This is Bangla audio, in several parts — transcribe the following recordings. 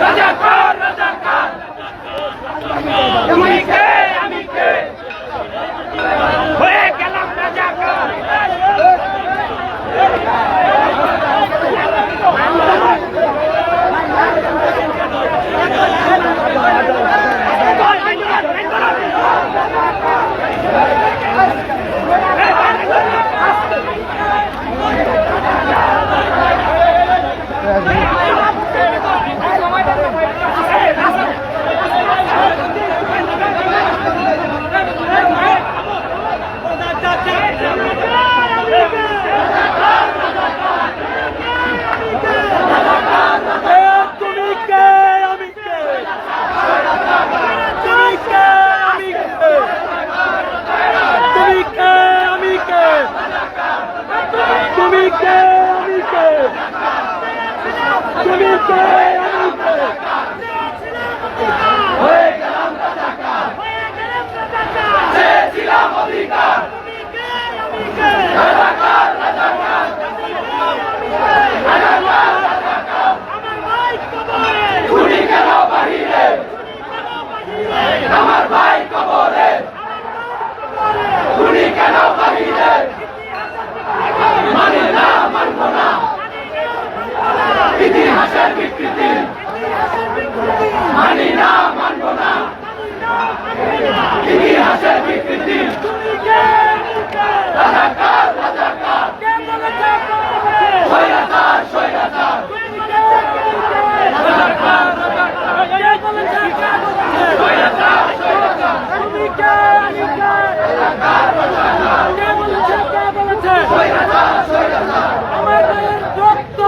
রাজাকার রাজাকার রাজাকার জমিতে আমার রক্ত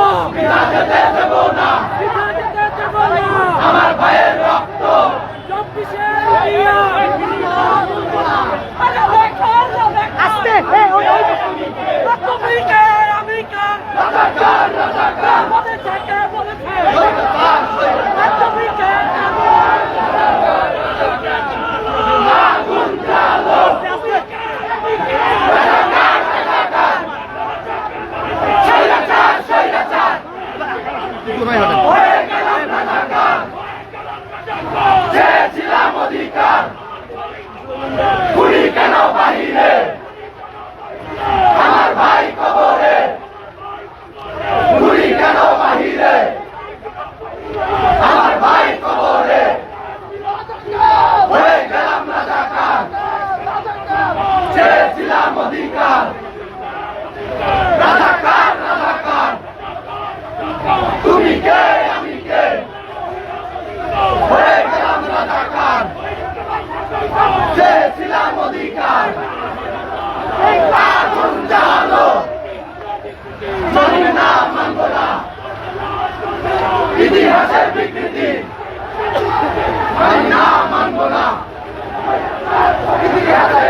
Bahire! ইতিহাসের বিকৃতি। মানি না মানব না। ইতিহাসের